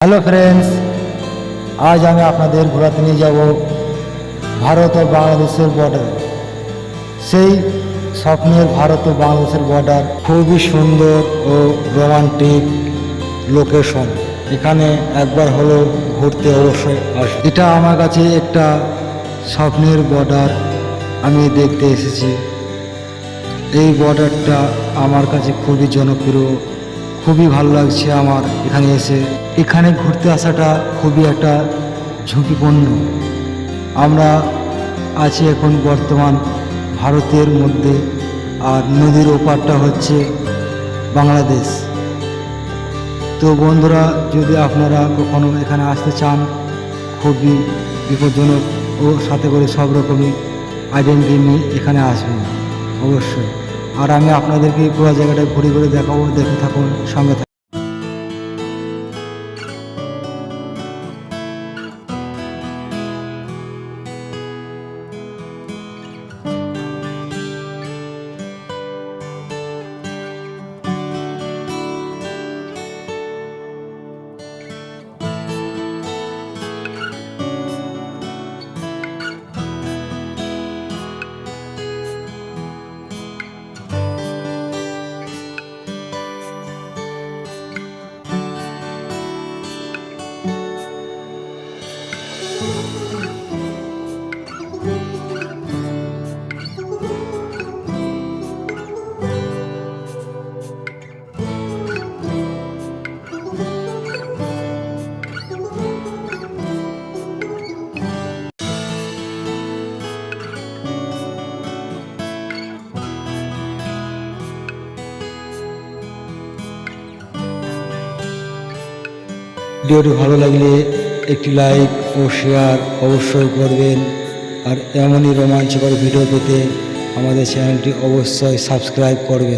Hello friends আজ আমি আপনাদের ঘোরাতে নিয়ে যাব ভারত ও বাংলাদেশের বর্ডার সেই স্বপ্নের ভারত ও বাংলাদেশের বর্ডার খুবই সুন্দর ও রোমান্টিক লোকেশন এখানে একবার হলো ঘুরতে অবশ্যই আস এটা আমার কাছে একটা স্বপ্নের বর্ডার আমি দেখতে এসেছি। এই বর্ডারটা আমার কাছে খুবই জনপ্রিয়। খুবই ভালো লাগছে আমার এখানে এসে। এখানে ঘুরতে আসাটা খুবই একটা ঝুঁকিপূর্ণ। আমরা আছি এখন বর্তমান ভারতের মধ্যে আর নদীর ওপারটা হচ্ছে বাংলাদেশ। তো বন্ধুরা, যদি আপনারা কখনো এখানে আসতে চান, খুবই বিপজ্জনক ও সাথে করে সব রকমই আইডেন্টি নিয়ে এখানে আসবেন, অবশ্যই। আর আমি আপনাদেরকে পুরো জায়গাটা ঘুরে ঘুরে দেখাবো দেখে থাকুন সঙ্গে ভিডিওটি ভালো লাগলে একটি লাইক ও শেয়ার অবশ্যই করবেন। আর এমনই রোমাঞ্চকর ভিডিও পেতে আমাদের চ্যানেলটি অবশ্যই সাবস্ক্রাইব করবেন।